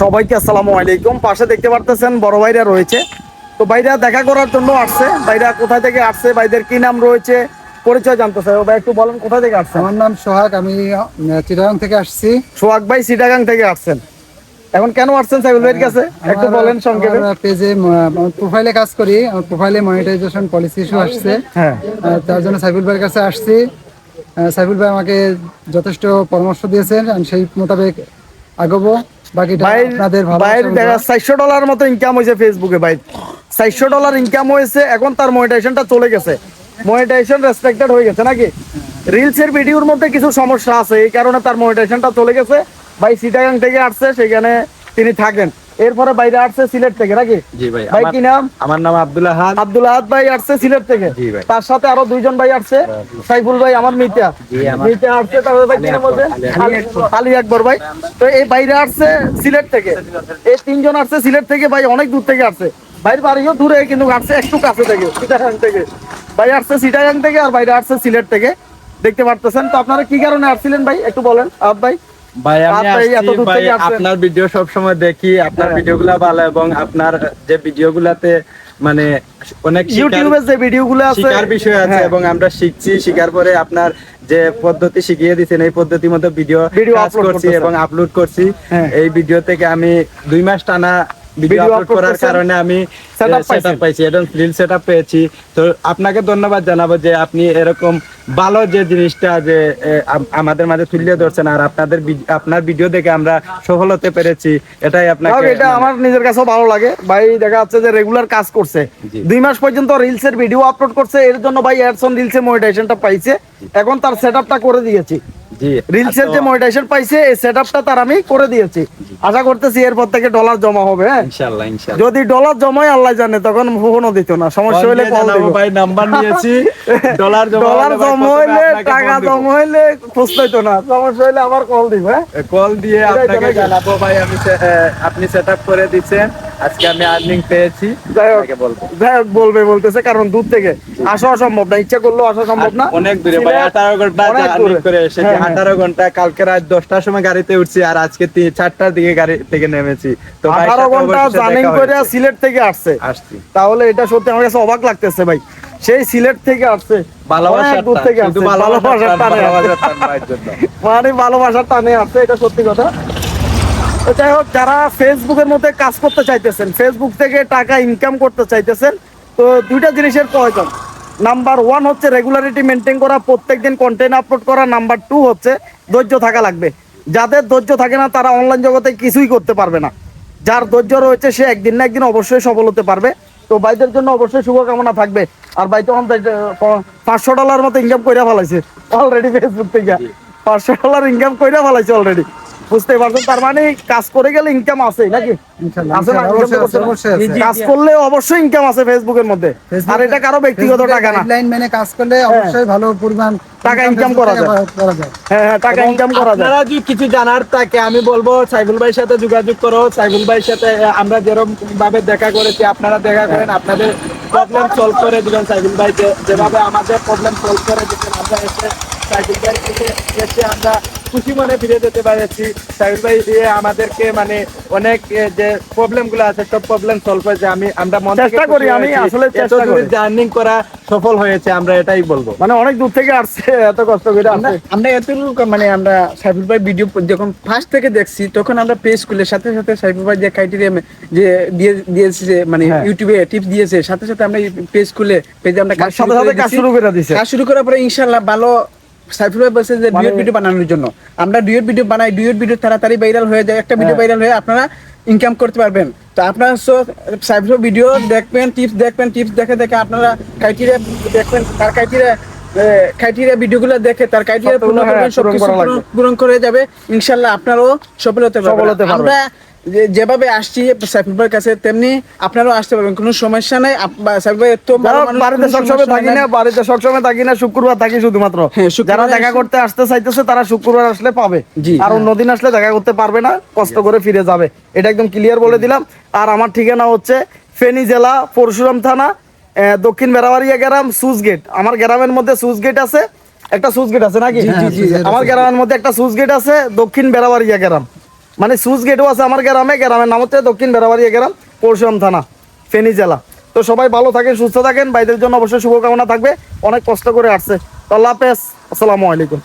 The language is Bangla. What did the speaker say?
সবাইকে আসসালামু আলাইকুম। পাশে দেখতে পারতেছেন বড় ভাইরা রয়েছে। তো ভাইরা দেখা করার জন্য আসছে। ভাইরা কোথা থেকে আসছে? ভাইদের কি নাম রয়েছে? পরিচয় জানতে চাই। ভাই একটু বলেন কোথা থেকে আসছেন? আমার নাম সোহাগ। আমি চিটাগাং থেকে আসছি। সোহাগ ভাই চিটাগাং থেকে আসছেন। এখন কেন আসছেন সাইবুল ভাইয়ের কাছে? একটু বলেন সংক্ষেপে। পেজে প্রোফাইলে কাজ করি। আমার প্রোফাইলে মনিটাইজেশন পলিসি ইস্যু আসছে। হ্যাঁ। তার জন্য সাইফুল ভাইয়ের কাছে আসছি। সাইফুল ভাই আমাকে যথেষ্ট পরামর্শ দিয়েছেন। আমি সেই মোতাবেক আগাবো। বাকিটা আপনাদের ভালো ভাইয়ের দেখা চারশো ডলার মতো ইনকাম হয়েছে ফেসবুকে ভাই। চারশো ডলার ইনকাম হয়েছে এখন তার মনিটাইজেশনটা চলে গেছে। মনিটাইজেশন রেসপেক্টেড হয়ে গেছে নাকি? রিলসের ভিডিওর মধ্যে কিছু সমস্যা আছে এই কারণে তার মনিটাইজেশনটা চলে গেছে। ভাই সিটাগাং থেকে আসছে সেখানে তিনি থাকেন। এরপরে বাইরে আসছে সিলেট থেকে নাকি? জি ভাই ভাই কি নাম? আমার নাম আব্দুল আহাদ। আব্দুল আহাদ ভাই আসছে সিলেট থেকে। জি ভাই। তার সাথে আরও দুইজন ভাই আসছে। সাইফুল ভাই আমার মিতা মিতা আসছে তারপরে ভাই কি নাম বলছেন? আলী- আকবর ভাই। তো এই বাইরে আসছে সিলেট থেকে। এই তিনজন আসছে সিলেট থেকে ভাই অনেক দূর থেকে আসছে। ভাইয়ের বাড়িও দূরে কিন্তু আসছে একটু কাছে থেকে সিটাগাং থেকে। ভাই আসছে সিটাগাং থেকে আর বাইরে আসছে সিলেট থেকে। দেখতে পারতেছেন। তো আপনারা কি কারণে আসছিলেন ভাই? একটু বলেন। আব ভাই। ভাই আমি ভাই আপনার ভিডিও সব সময় দেখি আপনার হ্যাঁ। ভিডিওগুলো ভালো এবং আপনার যে ভিডিওগুলাতে মানে অনেক ইউটিউবে যে ভিডিওগুলো আছে শিকার বিষয় আছে হ্যাঁ। এবং আমরা শিখছি শিকার পরে আপনার যে পদ্ধতি শিখিয়ে দিচ্ছেন এই পদ্ধতির মধ্যে ভিডিও কাজ করছি এবং আপলোড করছি হ্যাঁ। এই ভিডিও থেকে আমি দুই মাস টানা ভিডিও আপলোড করার কারণে আমি সেটআপ পাইছি এবং রিল সেটআপ পেয়েছি। তো আপনাকে ধন্যবাদ জানাব যে আপনি এরকম ভালো যে জিনিসটা যে আমাদের মাঝে তুলে ধরছেন আর আপনাদের আপনার ভিডিও দেখে আমরা সফল হতে পেরেছি। এটাই আপনাকে এটা আমার নিজের কাছেও ভালো লাগে। ভাই দেখা যাচ্ছে যে রেগুলার কাজ করছে। দুই মাস পর্যন্ত রিলস এর ভিডিও আপলোড করছে। এর জন্য ভাই অ্যাডসন রিলস মনিটাইজেশনটা পাইছে। এখন তার সেটআপটা করে দিয়েছি। জি। রিলস এর তো যে মনিটাইজেশন পাইছে এই সেটআপটা তার আমি করে দিয়েছি। আশা করতেছি এরপর থেকে ডলার জমা হবে হ্যাঁ? ইনশাআল্লাহ ইনশাআল্লাহ। যদি ডলার জমায় আল্লাহ জানে তখন ফোনও দিত না। সমস্যা হলে কল দিব। ভাই নাম্বার নিয়েছি ডলার জমা ডলার জমা হইলে টাকা জমা হইলে খুঁজতে না। সমস্যা হইলে আবার কল দিব হ্যাঁ? কল দিয়ে আপনাকে জানাব ভাই আমি আপনি সেট আপ করে দিচ্ছেন। আজকে আমি আর্নিং পেয়েছি যাই হোক যাই হোক বলবে বলতেছে কারণ দূর থেকে। আসা অসম্ভব না ইচ্ছা করলেও আসা সম্ভব না। অনেক দূরে ভাই আঠারো ঘণ্টা করে এসেছি। হ্যাঁ, হ্যাঁ। আঠারো ঘণ্টা কালকে রাত দশটার সময় গাড়িতে উঠছি আর আজকে চারটার দিকে গাড়ি থেকে নেমেছি। তো আঠারো ঘণ্টা জার্নিং করে সিলেট থেকে আসছে। আসছি। তাহলে এটা সত্যি আমার কাছে অবাক লাগতেছে ভাই। সেই সিলেট থেকে আসছে। ভালোবাসার আসছে। টানে জন্য। মানে ভালোবাসার টানে আসছে এটা সত্যি কথা। তো যাই হোক যারা ফেসবুকের মধ্যে কাজ করতে চাইতেছেন ফেসবুক থেকে টাকা ইনকাম করতে চাইতেছেন তো দুইটা জিনিসের প্রয়োজন। নাম্বার ওয়ান হচ্ছে রেগুলারিটি মেনটেন করা প্রত্যেকদিন কন্টেন্ট আপলোড করা। নাম্বার টু হচ্ছে ধৈর্য থাকা লাগবে। যাদের ধৈর্য থাকে না তারা অনলাইন জগতে কিছুই করতে পারবে না। যার ধৈর্য রয়েছে সে একদিন না একদিন অবশ্যই সফল হতে পারবে। তো ভাইদের জন্য অবশ্যই শুভকামনা থাকবে। আর ভাই তখন পাঁচশো ডলার মতো ইনকাম করে ফেলাইছে। অলরেডি ফেসবুক থেকে। পাঁচশো ডলার ইনকাম করে ফেলাইছে অলরেডি বুঝতে পারছেন তার মানে কাজ করে গেলে ইনকাম আছে নাকি? আছে না? কাজ করলে অবশ্যই ইনকাম আছে ফেসবুকের মধ্যে। আর এটা কারও ব্যক্তিগত টাকা না। গাইডলাইন মেনে কাজ করলে অবশ্যই ভালো পরিমাণ টাকা income করা যায়। হ্যাঁ হ্যাঁ টাকা ইনকাম করা যায়। আপনারা যদি কিছু জানার থাকে আমি বলব সাইফুল ভাইয়ের সাথে যোগাযোগ করো। সাইফুল ভাইয়ের সাথে আমরা যেরকম ভাবে দেখা করেছি আপনারা দেখা করেন আপনাদের প্রবলেম সলভ করে দিবেন সাইফুল ভাইকে। যেভাবে আমাদের প্রবলেম সলভ করে দিচ্ছেন আমরা এসে সাইফুল ভাই এসে আমরা খুশি মনে ফিরে যেতে পেরেছি সাইফুল ভাই দিয়ে আমাদেরকে মানে অনেক যে প্রবলেমগুলো আছে সব প্রবলেম সলভ হয়েছে আমি আমরা মন চেষ্টা করি, আমি আসলে চেষ্টা করি। জার্নিং করা সফল হয়েছে আমরা এটাই বলব মানে অনেক দূর থেকে আসছে এত কষ্ট করে আমরা আসছে আমরা এতটুকু মানে আমরা সাইফুল ভাই ভিডিও যখন ফার্স্ট থেকে দেখছি তখন আমরা পেজ খুলে সাথে সাথে সাইফুল ভাই যে ক্রাইটেরিয়া যে দিয়ে দিয়েছে যে মানে হ্যাঁ। ইউটিউবে টিপস দিয়েছে সাথে সাথে আমরা পেজ খুলে পেজে আমরা কাজ সাথে শুরু সাথে করে কাজ। শুরু করে দিছে কাজ শুরু করার পরে ইনশাআল্লাহ ভালো সাইফুল ভাই বলছে যে মানে- ডুয়েট ভিডিও বানানোর জন্য। আমরা ডুয়েট ভিডিও বানাই ডুয়েট ভিডিও তাড়াতাড়ি ভাইরাল হয়ে যায় একটা ভিডিও হ্যাঁ। ভাইরাল হয়ে আপনারা ইনকাম করতে পারবেন। তো আপনারা সাইফুল ভিডিও দেখবেন টিপস দেখবেন টিপস দেখে দেখে আপনারা ক্রাইটেরিয়া দেখবেন তার ক্রাইটেরিয়া ক্রাইটেরিয়া ভিডিওগুলো দেখে তার ক্রাইটেরিয়া পূরণ করবেন হ্যাঁ, পূরণ সবকিছু পূরণ- করে যাবে। ইনশাল্লাহ আপনারও সফল হতে পারবেন। আমরা যেভাবে আসছি সাইফুল ভাইয়ের কাছে তেমনি আপনারাও আসতে পারবেন কোনো সমস্যা নাই। সাইফুল ভাই মানুষ, বাড়িতে সবসময় থাকি না বাড়িতে সবসময় থাকি না শুক্রবার থাকি শুধুমাত্র। হ্যাঁ, যারা দেখা করতে আসতে চাইতেছে তারা শুক্রবার আসলে পাবে। আর অন্যদিন আসলে দেখা করতে পারবে না কষ্ট করে ফিরে যাবে। এটা একদম ক্লিয়ার বলে দিলাম। আর আমার ঠিকানা হচ্ছে ফেনী জেলা পরশুরাম থানা দক্ষিণ বেড়াবাড়িয়া গ্রাম সুজ গেট। আমার গ্রামের মধ্যে সুজ গেট আছে। একটা সুজ গেট আছে নাকি? আমার গ্রামের মধ্যে একটা সুজ গেট আছে দক্ষিণ বেড়াবাড়িয়া গ্রাম। মানে সুইচ গেটও আছে আমার গ্রামে, গ্রামের নাম হচ্ছে দক্ষিণ বেড়াবাড়িয়া গ্রাম, পরশুরাম থানা, ফেনী জেলা। তো সবাই ভালো থাকেন, সুস্থ থাকেন বাইদের জন্য অবশ্যই শুভকামনা থাকবে, অনেক কষ্ট করে আসছে। তো আল্লাহ হাফেজ, আসসালামু আলাইকুম।